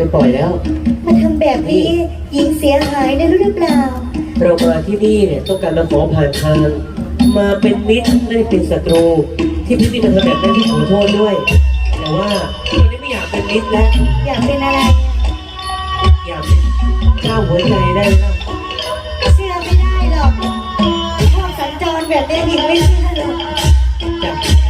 ไปปล่อยแล้ว มาทำแบบนี้หญิงเสียหายได้รู้หรือเปล่า เรามาที่นี่เนี่ยต้องการมาขอผ่านทาง มาเป็นมิตรไม่ได้เป็นศัตรู ที่พี่นี่มาทำแบบนั้นที่ขอโทษด้วย แต่ว่าตอนนี้ไม่อยากเป็นมิตรแล้ว อยากเป็นอะไร อยากเป็นเจ้าหัวใจได้แล้วเชื่อไม่ได้หรอกพวกสัญจรแบบนี้หญิงไม่เชื่อหรอกจับแ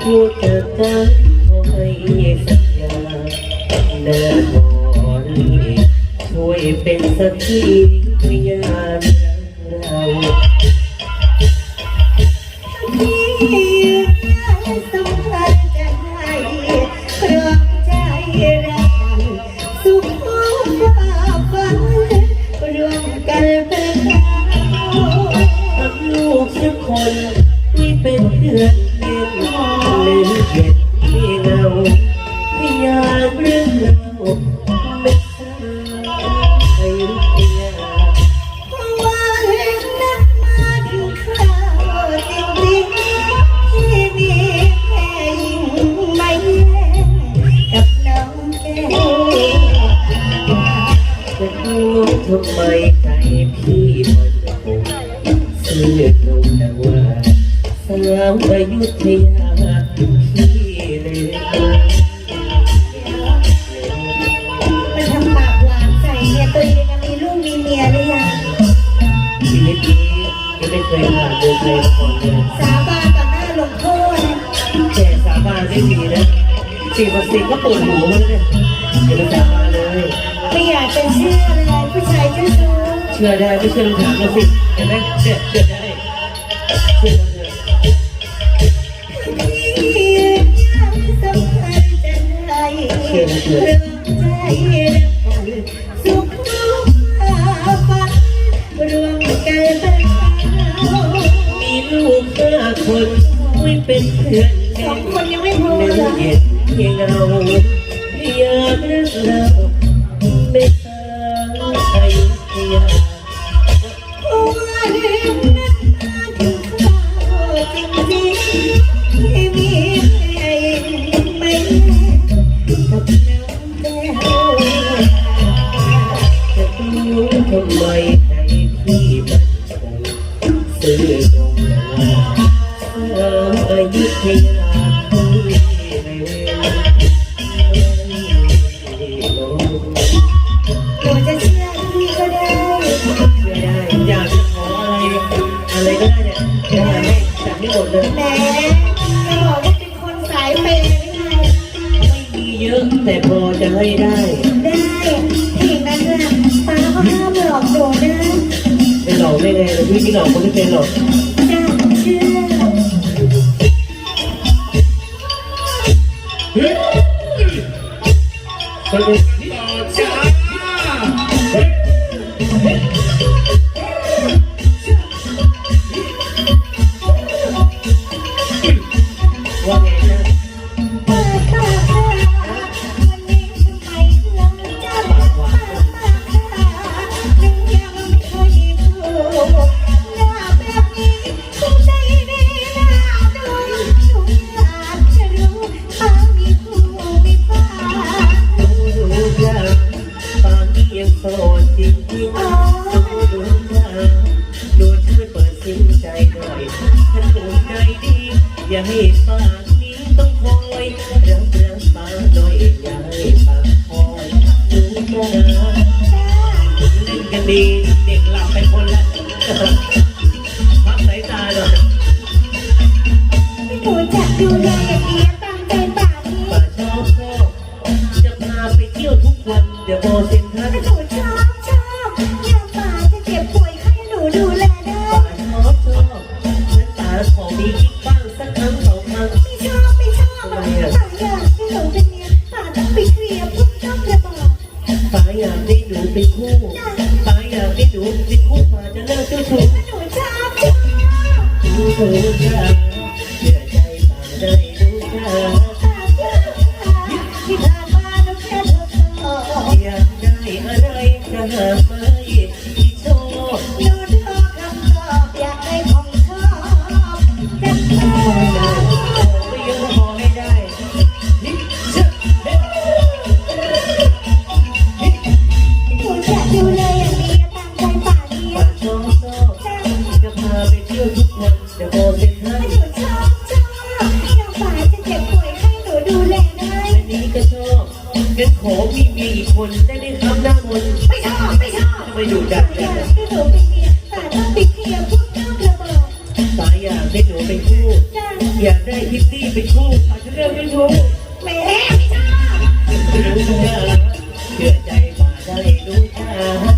พูดจากกันขอให้สัญญาเดินบอลช่วยเป็นสักขีพยานเรา สาวอยุธยาพี่เลยมันทำปากหวานใส่เมียตัวเองอะมีลูกมีเมียหรือยังชีวิตนี้ยังไม่เคยผ่านเดินใครมาก่อนเลยสาบานต่อหน้าหลวงพ่อนะแต่สาบานไม่มีนะสิ่งศักดิ์สิทธิ์ก็ปวดหัวมันเนี่ยอย่าไปสาบานเลยไม่อยากจะเชื่อเลยผู้ชายเจ้าชู้เชื่อได้ไม่เชื่อลองถามเราสิเห็นไหมเชื่อเชื่อได้เชื่อ มีลูกห้าคนไม่เป็นเพื่อนสองคนยังไม่พอเนื้เหรอเย็นเพียงเราอยากเลิกเรา หนูจะเชื่อพี่ก็ได้เชื่อได้อยากจะขออะไรอะไรก็ได้เนี่ยจะหาให้จัดให้หมดเลยแหมจะบอกว่าเป็นคนสายเปย์หรือไงไม่มีเยอะแต่พอจะให้ได้ได้ถ้าอย่างนั้นน่ะป้าก็ห้ามหลอกหนูนะไม่หลอกได้ไงแต่พี่ไม่หลอกคนที่เป็นหรอก เป็นต่อจ้าเฮ้ย อย่าให้ปากนี้ต้องคอยรักรักปากหน่อยอย่าให้ปากคอยดูยากเล่นกันดีเด็กหลับไปคนละพักสายตาหน่อย หนูจะดูแล เป็นคู่ป๋าอยากได้หนูติดคุกมาจะเลิกเจ้าชู้หนูชอบชอบดูเธอจ้าเชื่อใจป๋าได้ดูจ้าที่ผ่านมาหนูแค่เธออยากได้อะไรจะหา คนได้ไหมครับหน้ามนไม่ชอบไม่ชอบทำไมดุดันอจัยางกอะให้หนูเป็นเมียป่าต้องปิดเคลียร์พวกเจ้ากระบอกสายอยากได้หนูเป็นคู่ จ้าอยากได้พิตตี้เป็นคู่อาจะเลืองเป็นคู่แหม่ไม่ชอบ รู้จะเชื่อใจป๋าได้รู้จ้า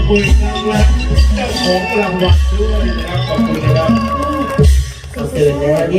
บมือครั้งแรกเจ้าของรางวัลด้วยนะครับขอบคุณนะครับตื่นแล้วนี่